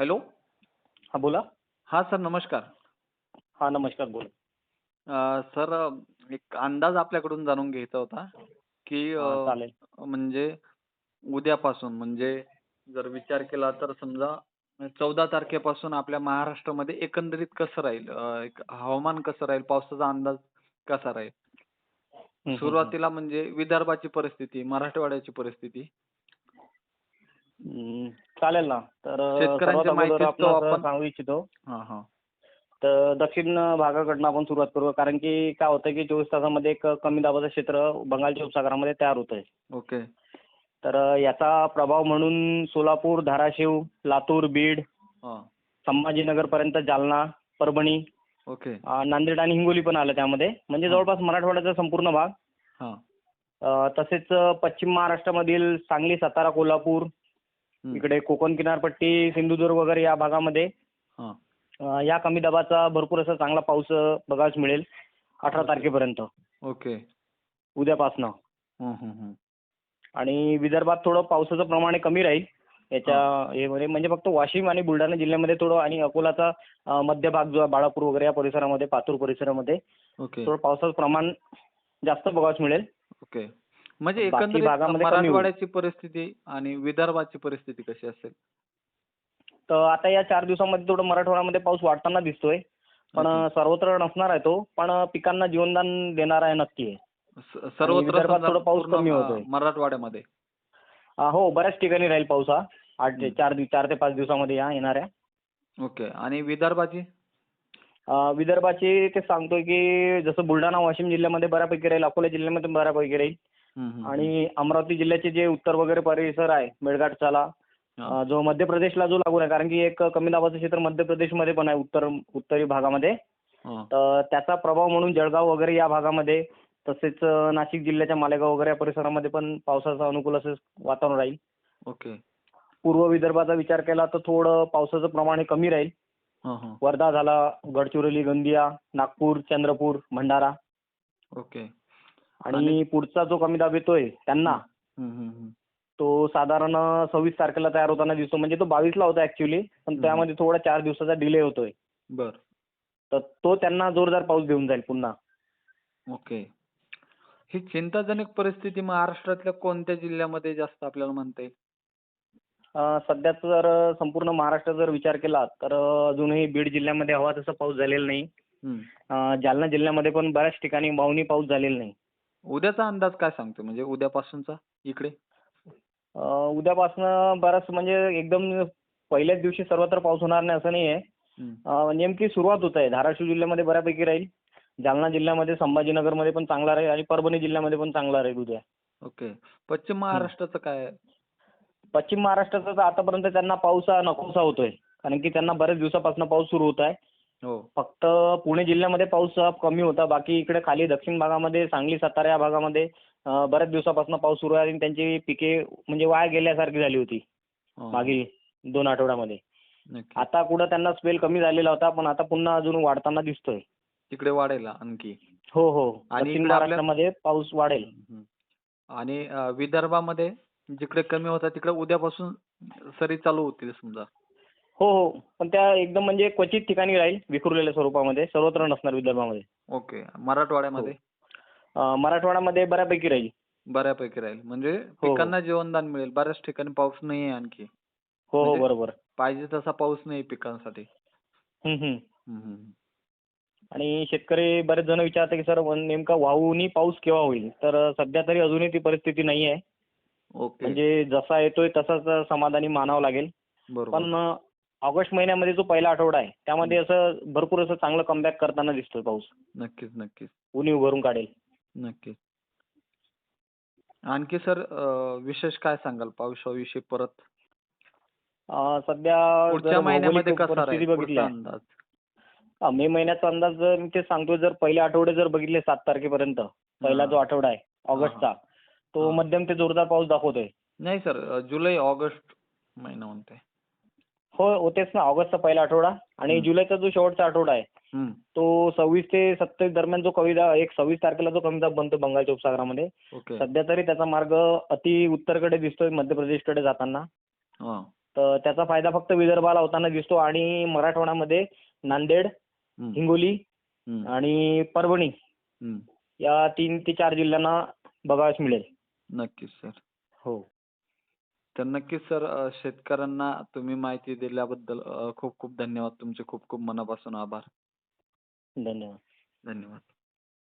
Hello? हा बोला. हा सर नमस्कार. हा नमस्कार बोला. अ, सर एक अंदाज आपल्याकडून जाणून घ्यायचा होता की हा, चालेल. म्हणजे उद्यापासून म्हणजे जर विचार केला तर समजा चौदा तारखेपासून आपल्या महाराष्ट्रामध्ये एकंदरीत कसं राहील? अ, एक हवामान कसं राहील? पावसाचा अंदाज कसा राहील? हम्म, हम्म, हम्म. सुरुवातीला म्हणजे विदर्भाची परिस्थिती मराठवाड्याची परिस्थिती चालेल ना. तर सर्वात अगोदर आपण सांगू इच्छितो. हा हा. तर दक्षिण भागाकडनं आपण सुरुवात करू कारण की काय होतं की चोवीस तासामध्ये एक कमी दाबाचं क्षेत्र बंगालच्या उपसागरामध्ये तयार होत आहे ओके. तर याचा प्रभाव म्हणून सोलापूर धाराशिव लातूर बीड हा. संभाजीनगरपर्यंत जालना परभणी ओके. नांदेड आणि हिंगोली पण आलं त्यामध्ये. म्हणजे. जवळपास मराठवाड्याचा संपूर्ण भाग. तसेच पश्चिम महाराष्ट्रामधील सांगली सातारा कोल्हापूर. इकडे कोकण किनारपट्टी सिंधुदुर्ग वगैरे या भागामध्ये अ, या कमी दाबाचा भरपूर असा चांगला पाऊस अ, बघायला मिळेल अठरा. तारखेपर्यंत. ओके. उद्यापासनं. आणि विदर्भात थोडं पावसाचं प्रमाण हे कमी राहील. याच्या हे मध्ये म्हणजे फक्त वाशिम आणि बुलढाणा जिल्ह्यामध्ये थोडं आणि अकोलाचा अ, मध्य भाग जो आहे बाळापूर वगैरे या परिसरामध्ये पातूर परिसरामध्ये ओके. थोडं पावसाचं प्रमाण जास्त बघायला मिळेल. ओके. म्हणजे बाकी एकंदरीत भागामध्ये कमी होईल. मराठवाड्याची परिस्थिती आणि विदर्भाची परिस्थिती कशी असेल? तर आता या चार दिवसामध्ये थोडं मराठवाड्यामध्ये पाऊस वाढताना दिसतोय. पण. सर्वत्र नसणार आहे तो. पण पिकांना जीवनदान देणार आहे नक्की. आहे स- सर्वत्र विदर्भात समजा थोडं पाऊस पूर्ण, कमी होतोय. मराठवाड्यामध्ये. अ, हो बऱ्याच ठिकाणी राहील पाऊस हा. आठ ते. चार दिव- चार ते पाच दिवसामध्ये या येणाऱ्या. ओके. आणि विदर्भाची? अ, विदर्भाची ते सांगतोय की जसं बुलढाणा वाशिम जिल्ह्यामध्ये बऱ्यापैकी राहील अकोला जिल्ह्यामध्ये बऱ्यापैकी राहील. आणि अमरावती जिल्ह्याचे जे उत्तर वगैरे परिसर आहे मेळघाट. अ, जो मध्य प्रदेशला जो लागून आहे कारण की एक कमी दाबाचं क्षेत्र मध्य प्रदेशमध्ये पण आहे उत्तर उत्तरी भागामध्ये. तर त्याचा प्रभाव म्हणून जळगाव वगैरे या भागामध्ये तसेच नाशिक जिल्ह्याच्या मालेगाव वगैरे या परिसरामध्ये पण पावसाचं अनुकूल असं वातावरण राहील. ओके. पूर्व विदर्भाचा विचार केला तर थोडं पावसाचं प्रमाण हे कमी राहील. वर्धा झाला गडचिरोली गोंदिया नागपूर चंद्रपूर भंडारा. ओके. आणि पुढचा जो कमी दाब येतोय त्यांना. तो साधारण सव्वीस तारखेला तयार होताना दिसतो. म्हणजे तो बावीसला होता ऍक्च्युली पण. त्यामध्ये थोडा चार दिवसाचा डिले होतोय. बर. तर तो त्यांना जोरदार पाऊस देऊन जाईल पुन्हा. ओके. ही चिंताजनक परिस्थिती महाराष्ट्रातल्या कोणत्या जिल्ह्यामध्ये जास्त आपल्याला म्हणता येईल? सध्या जर संपूर्ण महाराष्ट्र जर विचार केला तर अजूनही बीड जिल्ह्यामध्ये हवा तसा पाऊस झालेला नाही. जालना जिल्ह्यामध्ये पण बऱ्याच ठिकाणी मावनी पाऊस झालेला नाही. उद्याचा अंदाज काय सांगतो? म्हणजे उद्यापासूनचा इकडे? उद्यापासनं बराच म्हणजे एकदम पहिल्याच दिवशी सर्वत्र पाऊस होणार नाही असं नाही आहे नेमकी सुरुवात होत आहे. धाराशिव जिल्ह्यामध्ये बऱ्यापैकी राहील. जालना जिल्ह्यामध्ये संभाजीनगरमध्ये पण चांगला राहील आणि परभणी जिल्ह्यामध्ये पण चांगला राहील उद्या. ओके. पश्चिम महाराष्ट्राचं काय? आहे? पश्चिम महाराष्ट्राचा आतापर्यंत त्यांना पाऊस हा नकोसा होतोय. कारण की त्यांना बऱ्याच दिवसापासून पाऊस सुरू होत आहे. हो. फक्त पुणे जिल्ह्यामध्ये पाऊस कमी होता. बाकी इकडे खाली दक्षिण भागामध्ये सांगली सातारा या भागामध्ये बऱ्याच दिवसापासून पाऊस सुरू आहे आणि त्यांची पिके म्हणजे वाया गेल्यासारखी झाली होती. हो. मागील दोन आठवड्यामध्ये. आता कुठं त्यांना स्पेल कमी झालेला होता पण आता पुन्हा अजून वाढताना दिसतोय. तिकडे वाढेल आणखी. हो हो. आणि महाराष्ट्रामध्ये पाऊस वाढेल. आणि विदर्भामध्ये जिकडे कमी होता तिकडे उद्यापासून सरी चालू होतील समजा. हो हो. पण त्या एकदम म्हणजे क्वचित ठिकाणी राहील विखुरलेल्या स्वरूपामध्ये. सर्वत्र नसणार विदर्भामध्ये. ओके. मराठवाड्यामध्ये? अं, मराठवाड्यामध्ये बऱ्यापैकी राहील. बऱ्यापैकी राहील. म्हणजे हो. पिकांना जीवनदान मिळेल. बऱ्याच ठिकाणी पाऊस नाही आहे आणखी. हो हो. म्हणजे- बरोबर. पाहिजे तसा पाऊस नाही पिकांसाठी. हम्म, हम्म. हम्म, हम्म. आणि शेतकरी बरेच जण विचारतात की सर नेमका वाहूनी पाऊस केव्हा होईल? तर सध्या तरी अजूनही ती परिस्थिती नाही आहे. ओके. म्हणजे जसा येतोय तसाच समाधानी मानावं लागेल. बरोबर. पण ऑगस्ट महिन्यामध्ये जो पहिला आठवडा आहे त्यामध्ये असं भरपूर असं चांगलं कमबॅक करताना दिसतोय पाऊस. नक्कीच नक्कीच. उन्ही उभारून काढेल. नक्कीच. आणखी सर विशेष काय सांगाल पावसाविषयी परत? सध्या पुढच्या महिन्यामध्ये कसा राहील? बघितली पुढचा अंदाज? मे महिन्याचा अंदाज जर मी ते सांगतोय जर पहिले आठवडे जर बघितले सात तारखेपर्यंत पहिला. जो आठवडा आहे ऑगस्टचा तो हा. मध्यम ते जोरदार पाऊस दाखवतोय. नाही सर जुलै ऑगस्ट महिना म्हणते हो होतेच ना. ऑगस्टचा पहिला आठवडा आणि. जुलैचा जो शेवटचा आठवडा आहे. तो सव्वीस ते सत्तावीस दरम्यान जो दाब एक सव्वीस तारखेला जो दाब बनतो बंगालच्या उपसागरामध्ये सध्या तरी त्याचा मार्ग अति उत्तरकडे दिसतोय मध्य प्रदेशकडे जाताना. तर त्याचा फायदा फक्त विदर्भाला होताना दिसतो आणि मराठवाड्यामध्ये नांदेड हिंगोली आणि परभणी. या तीन ते चार जिल्ह्यांना बघावयास मिळेल. नक्कीच सर. हो. तर नक्कीच सर अ, शेतकऱ्यांना तुम्ही माहिती दिल्याबद्दल अ, खूप खूप धन्यवाद. तुमचे खूप खूप मनापासून आभार. धन्यवाद. धन्यवाद.